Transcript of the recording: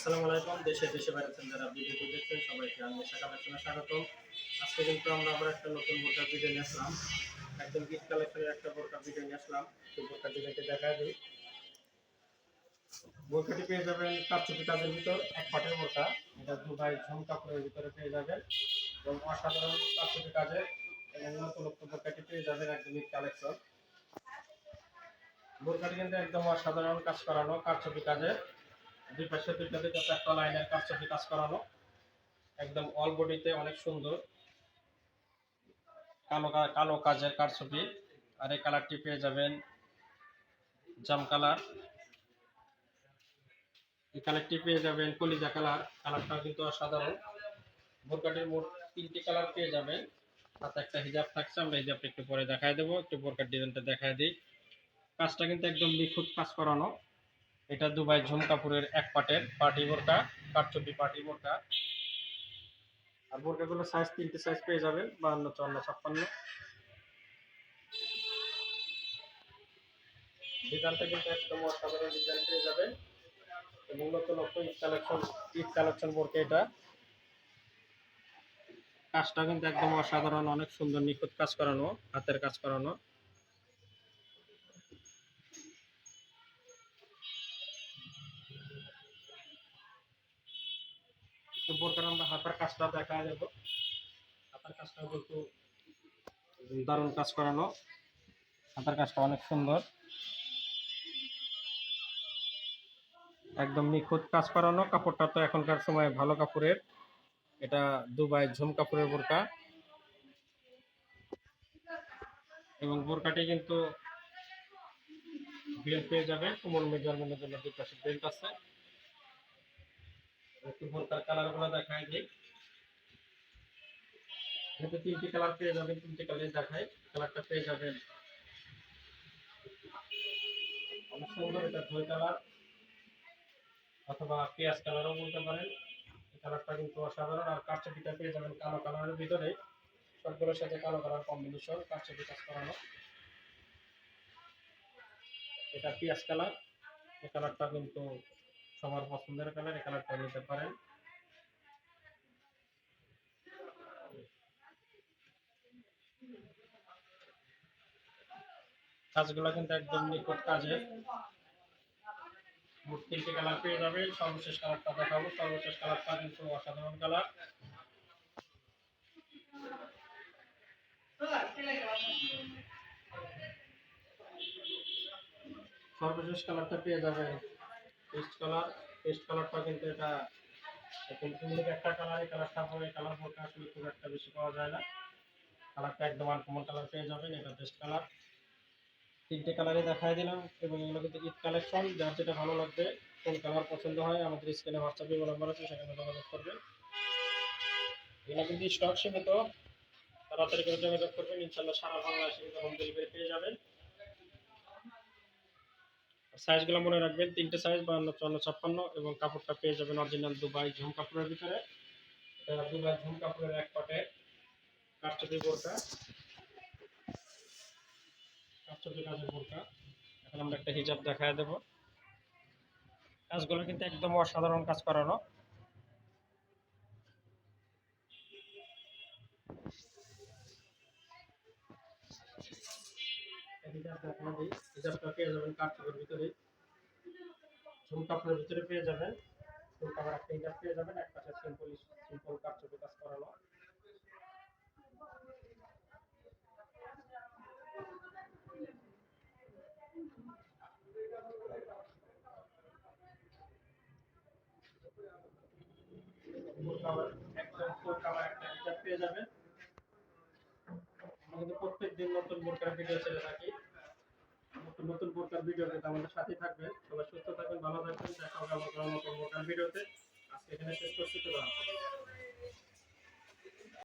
আসসালামু আলাইকুম। দেশে দেশে বাইরে যারা ভিডিওটি দেখছেন, সবাইকে আমি কালেকশনে স্বাগতম আজকে কিন্তু আমরা আবার একটা নতুন বোরকার ভিডিও নিয়ে আসলাম। একদম গিফট কালেকশনের একটা বোরকার ভিডিও নিয়ে আসলাম। সেই বোরকার ডিজাইনটি দেখা দিই। বোরকাটি পেয়ে যাবেন কাপচুপি কাজের ভিতর, এক পাটের বোরকা। এটা দুবাই ঝুম কাপড়ের ভিতরে পেয়ে যাবেন। এবং অসাধারণ কাপচুপি কাজের এবং নতুন বোরকাটি পেয়ে যাবেন একদম গিফট কালেকশন বোরকাটি কিন্তু একদম অসাধারণ কাজ করানো কারচুপি কাজের দুই পাশে দুইটা চারটা লাইনের কারচুপি কাজ করানো। একদম অল বডিতে অনেক সুন্দর। কালো কালো কাজের কারচুপি। আর এই কালারটি পেয়ে যাবেন জাম কালার এই কালারটি পেয়ে যাবেন কলিজা কালার কালারটা কিন্তু অসাধারণ। বোরকাটির মোট তিনটি কালার পেয়ে যাবেন। হাতে একটা হিজাব থাকছে, আমরা হিজাবটা একটু পরে দেখায় দেবো। একটু বোরকার ডিজাইনটা দেখায় দিই। কাজটা কিন্তু একদম নিখুঁত কাজ করানো। এটা দুবাই ঝুম কাপুরের এক পাটের পার্টি বোরকা কাঠচুপি পার্টি বোরকা আর বোরকাগুলো সাইজ তিনটে সাইজ পেয়ে যাবেন, বাহান্ন, চুয়ান্ন, ছাপ্পান্ন। ডিজাইনটা কিন্তু একদম অসাধারণ ডিজাইন পেয়ে যাবেন। এবং নতুন ঈদ কালেকশন ঈদ কালেকশন বোরকা এটা। কাজটা কিন্তু একদম অসাধারণ, অনেক সুন্দর, নিখুঁত কাজ করানো, হাতের কাজ করানো তো বোরকার আমরা হাতের কাজটা দেখা যাব হাতের কাজটা কিন্তু দারুণ কাজ করানো। হাতের কাজটা অনেক সুন্দর। একদম নিখুঁত কাজ করানো। কাপড়টা তো এখনকার সময় ভালো কাপড়ের। এটা দুবাই ঝুম কাপড়ের বোরকা। এবং বোরকাটি কিন্তু বেল্ট পেয়ে যাবে। কোমর মেজারমেন্টের জন্য দুই পাশে বেল্ট আছে। একটু বোরকার কালারগুলো দেখায় দিই। এতে তিনটি কালার পেয়ে যাবেন, তিনটি কালার দেখায় কালারটা পেয়ে যাবেন। কম্বিনেশন কারচুপি কাজ করানো। এটা পেঁয়াজ কালার এই কালারটা কিন্তু সবার পছন্দের কালার এই কালারটা নিতে পারেন। কাজগুলো কিন্তু একদম নিখুঁত কাজে। মোট তিনটে কালার পেয়ে যাবে সর্বশেষ কালারটা দেখাবো। সর্বশেষ কালারটা কিন্তু অসাধারণ কালার সর্বশেষ কালারটা পেয়ে যাবে পেস্ট কালার, পেস্ট কালারটা কিন্তু এটা একদম ইউনিক একটা কালার, এই কালারটা পরে কালার বলতে আসলে খুব একটা বেশি পাওয়া যায় না। কালারটা একদম আনকমন কালার পেয়ে যাবেন, এটা পেস্ট কালার। তিনটে কালারে দেখাই দিলাম এবং এগুলো কিন্তু ঈদ কালেকশন, যার যেটা ভালো লাগবে, কোন কালার পছন্দ হয়, আমাদের স্ক্রিনে হোয়াটসঅ্যাপে নাম্বার আছে, সেখানে যোগাযোগ করবেন। এগুলো কিন্তু স্টক সীমিত, তাড়াতাড়ি করে যোগাযোগ করবেন ইনশাল্লাহ সারা বাংলাদেশে হোম ডেলিভারি পেয়ে যাবেন। সাইজগুলো মনে রাখবেন, তিনটে সাইজ বা চুয়ান্ন, ছাপ্পান্ন এবং কাপড়টা পেয়ে যাবেন অরিজিনাল দুবাই ঝুম কাপড়ের ভিতরে। দুবাই ঝুম কাপড়ের এক পাটে কাঠচুপি বোরকা। কাঠচুপি কাজের বোরকা। এখন আমরা একটা হিজাব দেখায় দেবো। কাজগুলো কিন্তু একদম অসাধারণ কাজ করানো। হিজাবটা পেয়ে যাবেন ভিতরে ভিতরে পেয়ে যাবেন কাপড় একটা পেয়ে যাবেন সিম্পল সিম্পল কাজ করানো প্রত্যেক দিন নতুন বোরকার ভিডিও ছেড়ে থাকি। নতুন প্রকার ভিডিওতে আমাদের সাথে থাকবেন। সবাই সুস্থ থাকবেন, ভালো থাকবেন। দেখা হবে আমার ভিডিওতে আজকে এখানে শেষ করছি তো